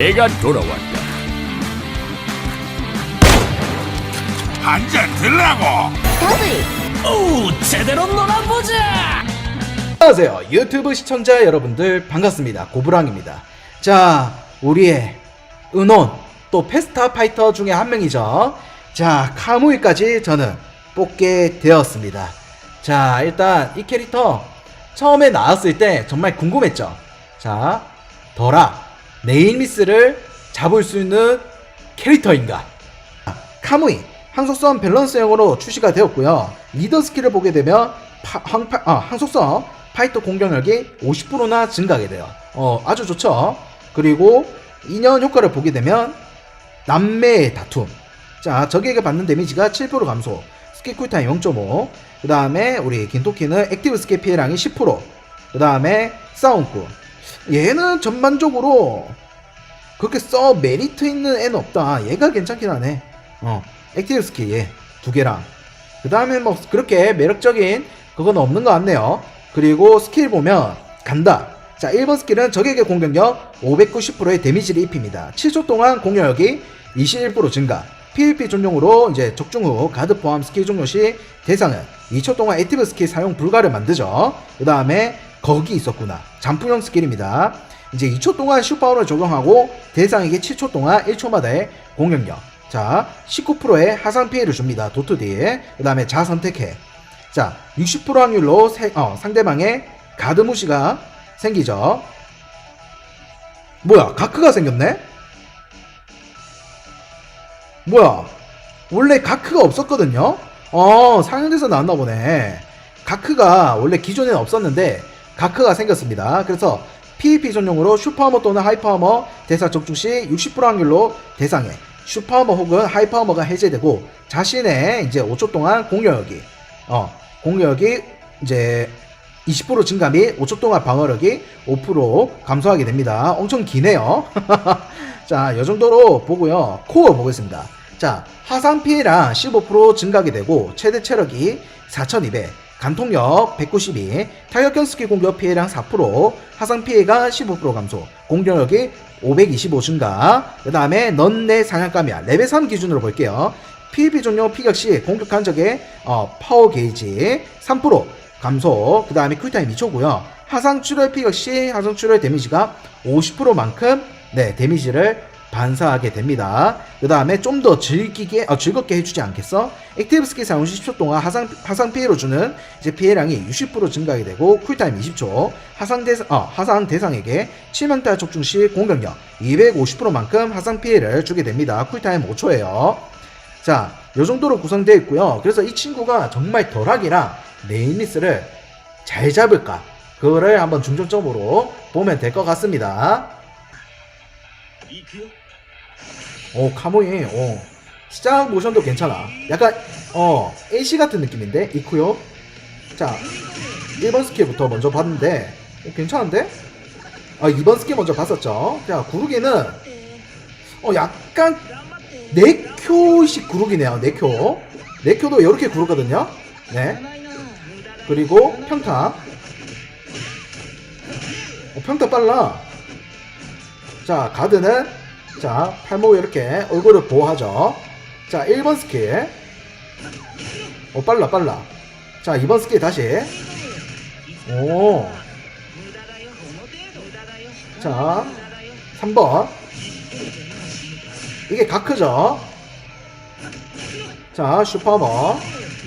내가 돌아왔다. 한잔 들라고. 오 제대로 놀아보자! 안녕하세요. 유튜브 시청자 여러분들 반갑습니다. 고브랑입니다. 자 우리의 은혼 또 페스타 파이터 중에 한 명이죠. 자 카무이까지 저는 뽑게 되었습니다. 자 일단 이 캐릭터 처음에 나왔을 때 정말 궁금했죠. 자 더라 네일미스를 잡을 수 있는 캐릭터인가 카무이 항속성 밸런스형으로 출시가 되었고요. 리더 스킬을 보게 되면 파- 항파- 아, 항속성 파이터 공격력이 50%나 증가하게 돼요. 어, 아주 좋죠. 그리고 인연 효과를 보게 되면 남매의 다툼. 자, 적에게 받는 데미지가 7% 감소. 스킬 쿨타임 0.5. 그 다음에 우리 긴토키는 액티브 스킬 피해량이 10%. 그 다음에 싸움꾼. 얘는 전반적으로 그렇게 써 메리트 있는 애는 없다. 얘가 괜찮긴 하네. 어, 액티브 스킬 얘 두 개랑 그 다음에 뭐 그렇게 매력적인 그건 없는 것 같네요. 그리고 스킬 보면 간다. 자, 1번 스킬은 적에게 공격력 590%의 데미지를 입힙니다. 7초 동안 공격력이 21% 증가. PVP 전용으로 이제 적중 후 가드 포함 스킬 종료 시 대상은 2초 동안 액티브 스킬 사용 불가를 만들죠. 그 다음에 거기 있었구나. 잠풍형 스킬입니다. 이제 2초 동안 슈퍼를 적용하고 대상에게 7초 동안 1초마다의 공격력. 자, 19%의 하상 피해를 줍니다. 도트 뒤에. 그 다음에 자 선택해. 자, 60% 확률로 세- 어, 상대방의 가드 무시가 생기죠. 뭐야, 가크가 생겼네? 뭐야, 원래 가크가 없었거든요? 어, 상영돼서 나왔나 보네. 가크가 원래 기존에는 없었는데, 가크가 생겼습니다. 그래서 PVP 전용으로 슈퍼하머 또는 하이퍼하머 대사 적중 시 60% 확률로 대상에 슈퍼하머 혹은 하이퍼하머가 해제되고 자신의 이제 5초 동안 공격력이 어 공격력이 이제 20% 증가 및 5초 동안 방어력이 5% 감소하게 됩니다. 엄청 기네요. 자, 이 정도로 보고요. 코어 보겠습니다. 자, 화상 피해량 15% 증가하게 되고 최대 체력이 4200, 간통력 192, 타격형 스킬 공격 피해량 4%, 화상 피해가 15% 감소, 공격력이 525 증가, 그 다음에 넌내 상향감이야. 레벨 3 기준으로 볼게요. PVP 종료 피격 시 공격한 적의 어, 파워 게이지 3% 감소, 그 다음에 쿨타임 2초고요. 하상 출혈 피격 시 하상 출혈 데미지가 50%만큼 네 데미지를 반사하게 됩니다. 그 다음에 좀 더 즐기게 어, 즐겁게 해주지 않겠어? 액티브 스킬 사용 시 10초 동안 하상 하상 피해로 주는 이제 피해량이 60% 증가하게 되고 쿨타임 20초. 하상 대상 어, 하상 대상에게 치명타 적중 시 공격력 250%만큼 하상 피해를 주게 됩니다. 쿨타임 5초예요. 자, 요 정도로 구성되어 있고요. 그래서 이 친구가 정말 덜하기랑 네임리스를 잘 잡을까? 그거를 한번 중점적으로 보면 될 것 같습니다. 오, 카모이, 오. 시작 모션도 괜찮아. 약간, 어, AC 같은 느낌인데? 이쿠요? 자, 1번 스킬부터 먼저 봤는데, 어, 괜찮은데? 아, 2번 스킬 먼저 봤었죠. 자, 구르기는, 어, 약간, 네쿄식 구르기네요, 네쿄. 네쿄도 이렇게 구르거든요. 네. 그리고 평타. 어, 평타 빨라. 자, 가드는, 자, 팔목 이렇게 얼굴을 보호하죠. 자, 1번 스킬. 어, 빨라, 빨라. 자, 2번 스킬 다시. 오. 자, 3번. 이게 가크죠. 자, 슈퍼머.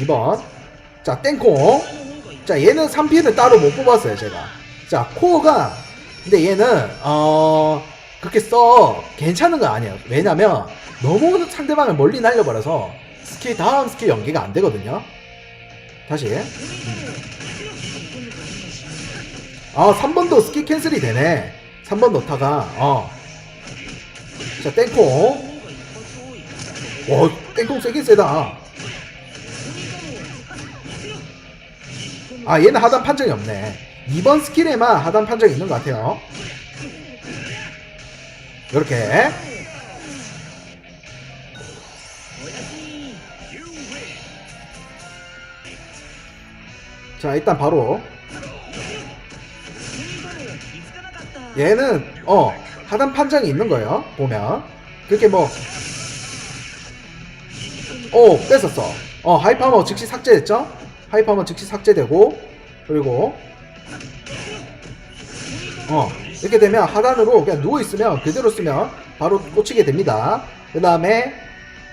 2번. 자, 땡콩. 자, 얘는 3피를 따로 못 뽑았어요, 제가. 자, 코어가, 근데 얘는, 어, 그렇게 써, 괜찮은 거 아니에요. 왜냐면, 너무 상대방을 멀리 날려버려서, 스킬 다음 스킬 연계가 안 되거든요. 다시. 음. 아, 3번도 스킬 캔슬이 되네. 3번 넣다가, 어. 자, 땡콩. 와, 땡콩 세긴 세다. 아, 얘는 하단 판정이 없네. 2번 스킬에만 하단 판정이 있는 것 같아요. 이렇게. 자, 일단 바로. 얘는, 어, 하단 판정이 있는 거예요. 보면 그렇게 뭐 오, 뺐었어. 어, 하이파머 즉시 삭제됐죠? 하이파머 즉시 삭제되고, 그리고, 어, 이렇게 되면 하단으로 그냥 누워있으면, 그대로 쓰면 바로 꽂히게 됩니다. 그 다음에,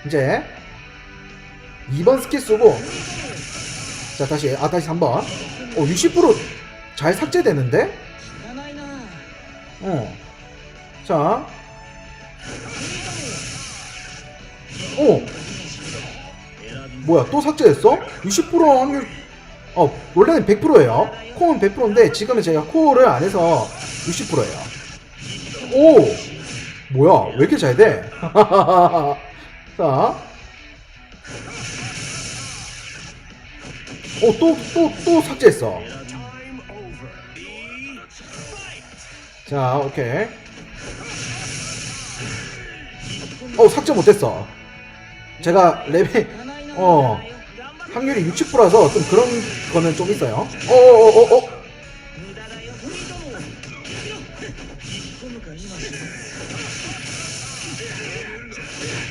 이제, 2번 스킬 쓰고, 자, 다시, 아, 다시 3번. 어, 60%잘 삭제되는데? 어. 자. 오! 뭐야 또 삭제됐어? 60% 확률 어 원래는 100%예요. 콩은 100%인데 지금은 제가 코어를 안 해서 60%예요. 오! 뭐야? 왜 이렇게 잘 돼? 자. 오, 또, 또, 또 삭제했어. 자, 오케이. 어, 삭제 못했어. 제가 레벨, 어, 확률이 60%라서 좀 그런 거는 좀 있어요. 어, 어, 어, 어, 어.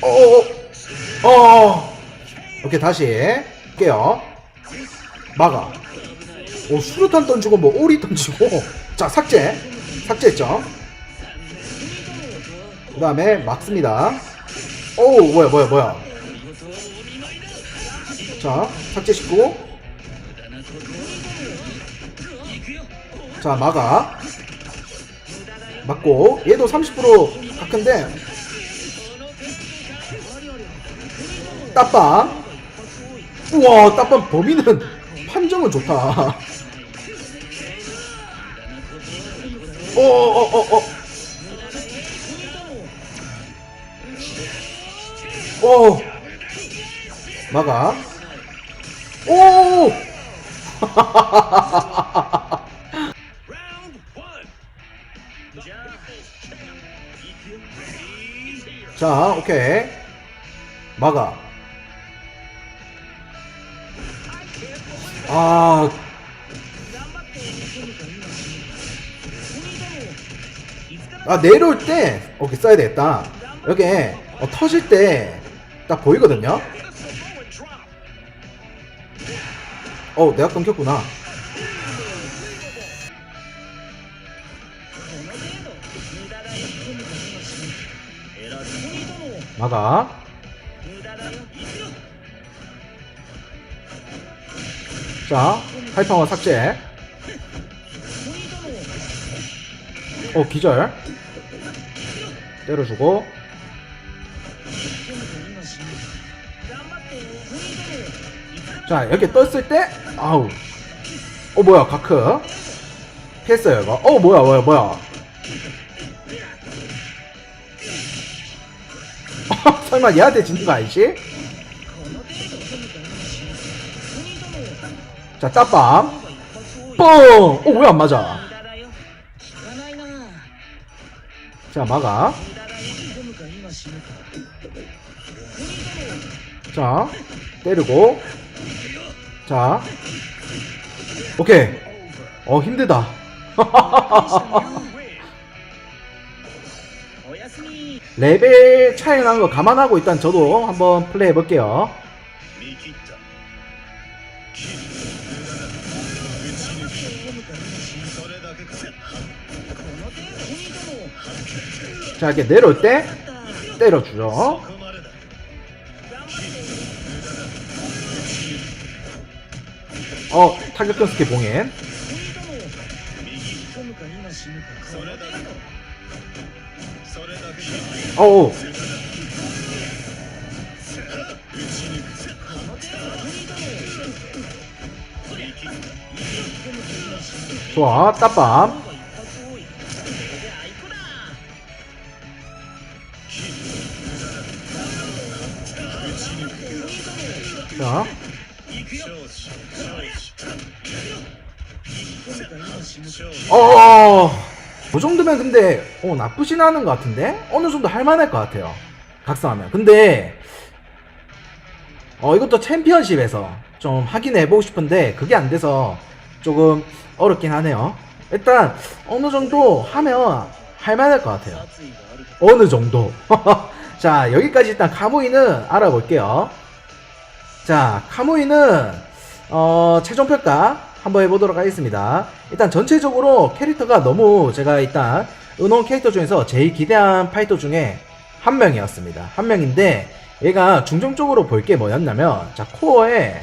어, 어, 어, 어. 오케이, 다시. 할게요. 막아. 오, 수류탄 던지고, 뭐, 오리 던지고. 자, 삭제. 삭제했죠. 그 다음에 막습니다. 오, 뭐야, 뭐야, 뭐야. 자, 삭제시키고. 자, 막아. 맞고. 얘도 30% 각인데. 따빵. 우와, 따빵 범위는 판정은 좋다. 어, 어, 어, 어. 오! 막아. 오! 자, 오케이. 막아. 아. 아, 내려올 때, 오케이, 써야 되겠다. 여기, 어, 터질 때, 딱 보이거든요? 어, 내가 끊겼구나. 막아. 자, 하이파워 삭제. 어, 기절. 때려주고. 자, 이렇게 떴을 때, 아우. 어, 뭐야, 가크. 피했어요, 이거. 어, 뭐야, 뭐야, 뭐야. 설마 얘한테 지는 거 아니지? 자, 따빵. 뻥! 어, 왜 안 맞아? 자, 막아. 자, 때리고. 자. 오케이. 어, 힘들다. 레벨 차이 난거 감안하고 일단 저도 한번 플레이 해볼게요. 자, 이렇게 내려올 때 때려주죠. 어 타격전 스킬 봉인. 어우 좋아 따밤. 자. 어, 그 정도면 근데, 어, 나쁘진 않은 것 같은데? 어느 정도 할만할 것 같아요. 각성하면. 근데, 어, 이것도 챔피언십에서 좀 확인해보고 싶은데, 그게 안 돼서 조금 어렵긴 하네요. 일단, 어느 정도 하면, 할만할 것 같아요. 어느 정도. 자, 여기까지 일단 카무이는 알아볼게요. 자, 카무이는, 어, 최종 평가 한번 해보도록 하겠습니다. 일단 전체적으로 캐릭터가 너무 제가 일단 은혼 캐릭터 중에서 제일 기대한 파이터 중에 한 명이었습니다. 한 명인데, 얘가 중점적으로 볼 게 뭐였냐면, 자, 코어에,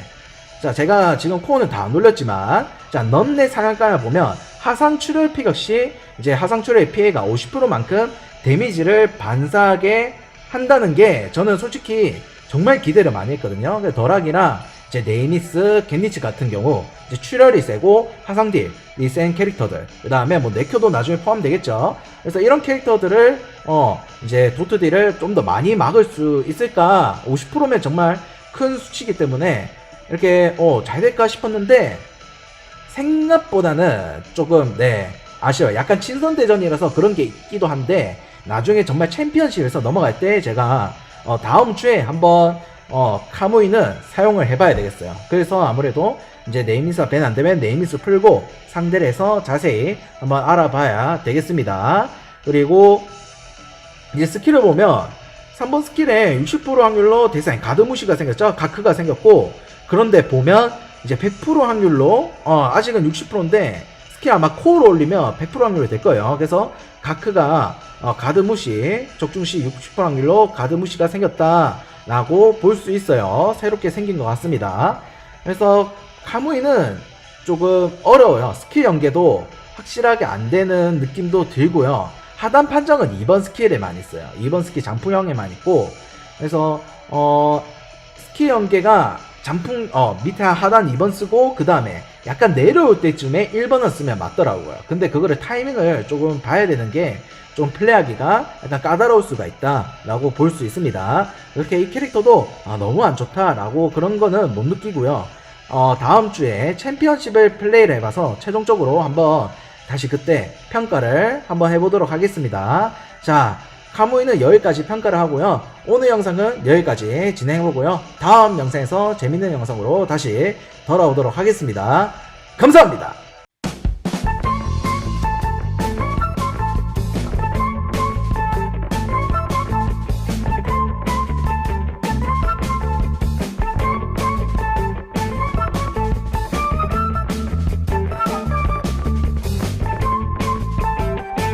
자, 제가 지금 코어는 다 안 올렸지만, 자, 넌내 상한가를 보면, 하상 출혈 피격 시, 이제 하상 출혈의 피해가 50%만큼 데미지를 반사하게 한다는 게, 저는 솔직히 정말 기대를 많이 했거든요. 덜락이랑 이제 네이미스, 겐니치 같은 경우 이제 출혈이 세고 하상딜이 센 캐릭터들. 그 다음에 뭐 네큐도 나중에 포함되겠죠. 그래서 이런 캐릭터들을 어 이제 도트딜을 좀 더 많이 막을 수 있을까? 50%면 정말 큰 수치이기 때문에 이렇게 어잘 될까 싶었는데 생각보다는 조금 네 아쉬워요. 약간 친선 대전이라서 그런 게 있기도 한데 나중에 정말 챔피언십에서 넘어갈 때 제가 어, 다음 주에 한번 어, 카무이는 사용을 해봐야 되겠어요. 그래서 아무래도 이제 네이미스가 밴 안되면 네이미스 풀고 상대를 해서 자세히 한번 알아봐야 되겠습니다. 그리고 이제 스킬을 보면 3번 스킬에 60% 확률로 대상 가드무시가 생겼죠. 가크가 생겼고 그런데 보면 이제 100% 확률로 어, 아직은 60%인데 스킬 아마 코어로 올리면 100% 확률이 될 거예요. 그래서 가크가 어, 가드무시 적중시 60% 확률로 가드무시가 생겼다라고 볼 수 있어요. 새롭게 생긴 것 같습니다. 그래서 카무이는 조금 어려워요. 스킬 연계도 확실하게 안 되는 느낌도 들고요. 하단 판정은 2번 스킬에 많이 있어요. 2번 스킬 장풍형에만 있고 그래서 어 스킬 연계가 장풍 어 밑에 하단 2번 쓰고 그 다음에 약간 내려올 때쯤에 1번을 쓰면 맞더라고요. 근데 그거를 타이밍을 조금 봐야 되는 게 좀 플레이하기가 약간 까다로울 수가 있다라고 볼 수 있습니다. 이렇게 이 캐릭터도 아, 너무 안 좋다라고 그런 거는 못 느끼고요. 어, 다음 주에 챔피언십을 플레이를 해봐서 최종적으로 한번 다시 그때 평가를 한번 해보도록 하겠습니다. 자, 카무이는 여기까지 평가를 하고요. 오늘 영상은 여기까지 진행해보고요. 다음 영상에서 재밌는 영상으로 다시 돌아오도록 하겠습니다. 감사합니다.